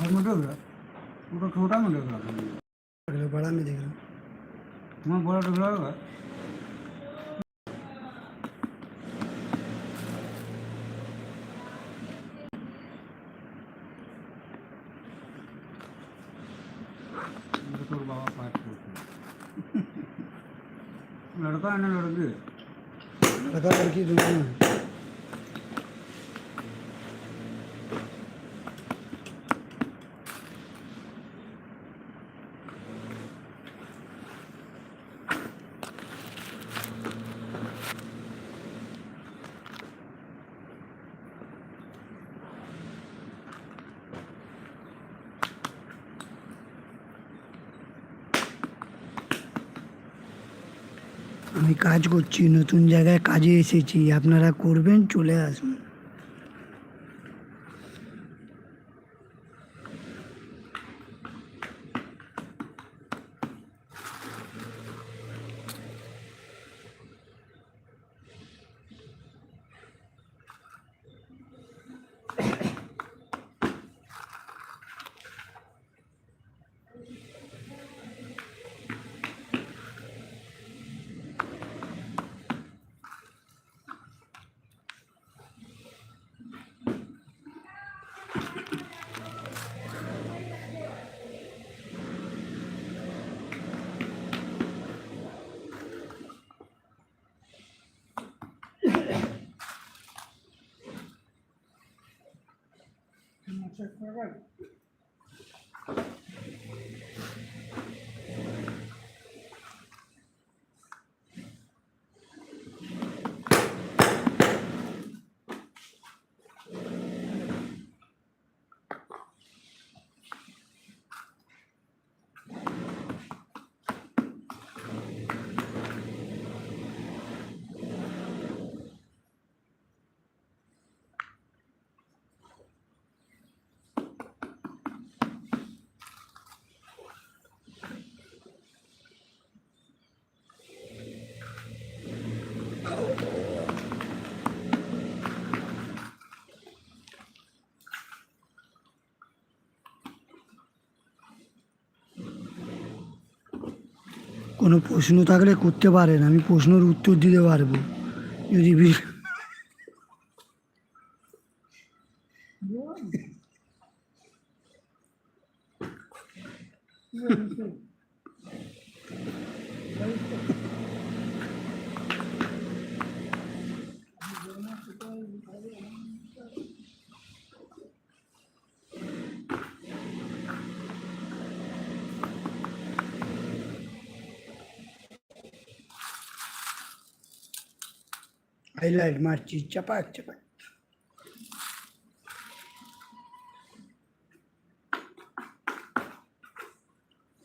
घर में डूब रहा वो तो छोटा में डूब रहा था बड़ा में देख रहा हूँ वहाँ बड़ा डूब रहा होगा ये तो बाबा पाँच फुट है। लड़का है ना लड़की लड़का लड़की दोनों আমি কাজ করছি নতুন জায়গায় কাজে এসেছি আপনারা করবেন চলে আসুন। চেক করে কোনো প্রশ্ন থাকলে করতে পারেন আমি প্রশ্নের উত্তর দিতে পারব। যদি বি- হাইলাইট মারছি চাপাক চাপাক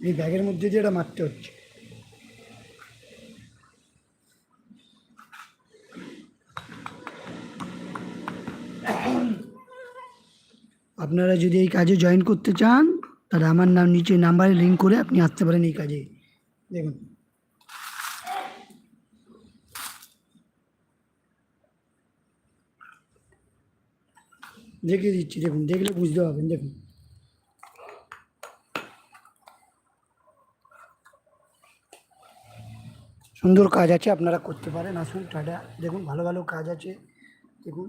এই ব্যাগের মধ্যে দিয়ে মারতে হচ্ছে আপনারা যদি এই কাজে জয়েন করতে চান, তাহলে আমার নাম নিচে নাম্বারে লিঙ্ক করে আপনি আসতে পারেন এই কাজে। দেখুন। দেখিয়ে দিচ্ছি, দেখুন, দেখলে বুঝতে পারবেন, দেখুন। সুন্দর কাজ আছে, আপনারা করতে পারেন, আসুন, টাটা। দেখুন, ভালো ভালো কাজ আছে, দেখুন।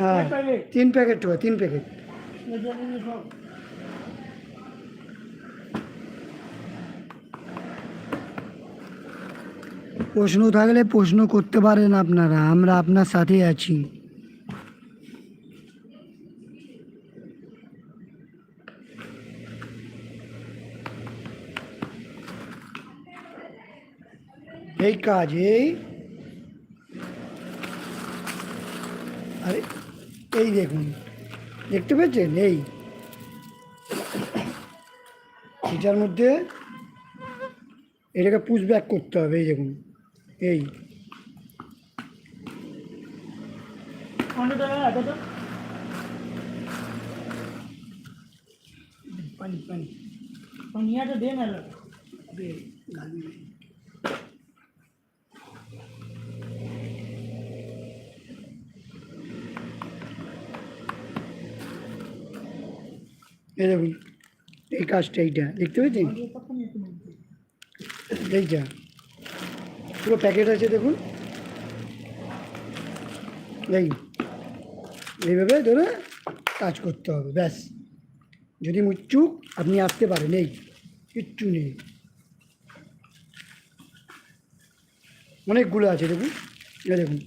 হ্যাঁ তিন প্যাকেট টুয়া তিন প্যাকেট। প্রশ্ন থাকলে প্রশ্ন করতে পারেন আপনারা, আমরা আপনার সাথে আছি। এই কাজ, এই আরে এই দেখুন দেখতে পেয়েছেন? এই। এটার মধ্যে এটাকে পুশ ব্যাক করতে হবে এই দেখুন এই। পানি পানি। নিয়ে দে মেলো আরে, গালি নেই। এই দেখুন, এই কাজটা এইটা, দেখতে পেয়েছেন? এইটা, পুরো প্যাকেট আছে দেখুন। এই, এইভাবে ধরে কাজ করতে হবে, ব্যাস। যদি মুচ্ছুক আপনি আসতে পারেন, এই, কিচ্ছু নেই। অনেকগুলো আছে দেখুন এটা দেখুন।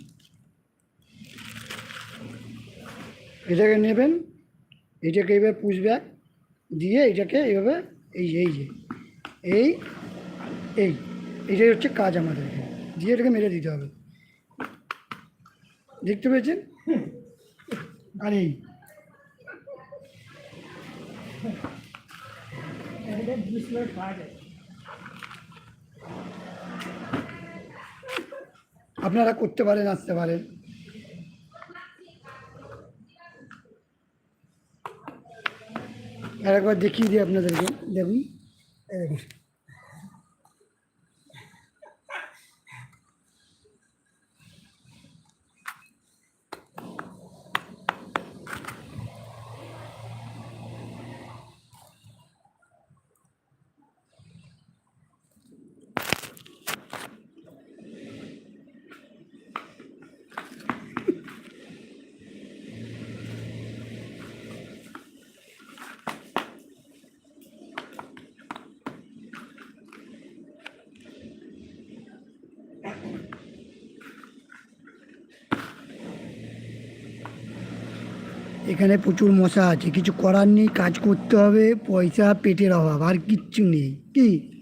এটাকে নেবেন, এটাকে এবার পুষ ব্যাগ দিয়ে এটাকে এইভাবে এই এই যে, এই এই, এটাই হচ্ছে কাজ আমাদের দিয়ে এটাকে মেরে দিতে হবে। দেখতে পেয়েছেন? আর আপনারা করতে পারেন, আসতে পারেন। আর একবার দেখিয়ে দিই আপনাদেরকে। দেখুন দেখুন। এখানে প্রচুর মশা আছে, কিছু করার নেই, কাজ করতে হবে, পয়সা, পেটের অভাব, আর কিচ্ছু নেই, কি?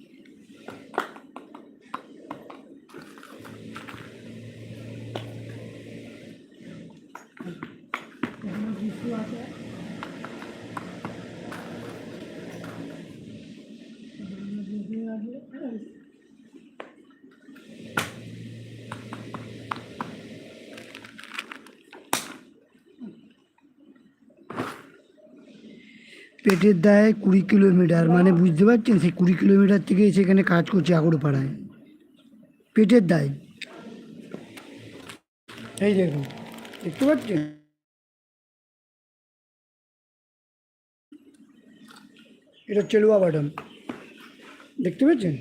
পেটের দায় কুড়ি কিলোমিটার মানে বুঝতে পারছেন? সেই কুড়ি কিলোমিটার থেকে সেখানে কাজ করছে আগরপাড়ায়। পেটের দায়। এই দেখুন, দেখতে পাচ্ছেন? এটা চেলুয়া বাটন দেখতে পাচ্ছেন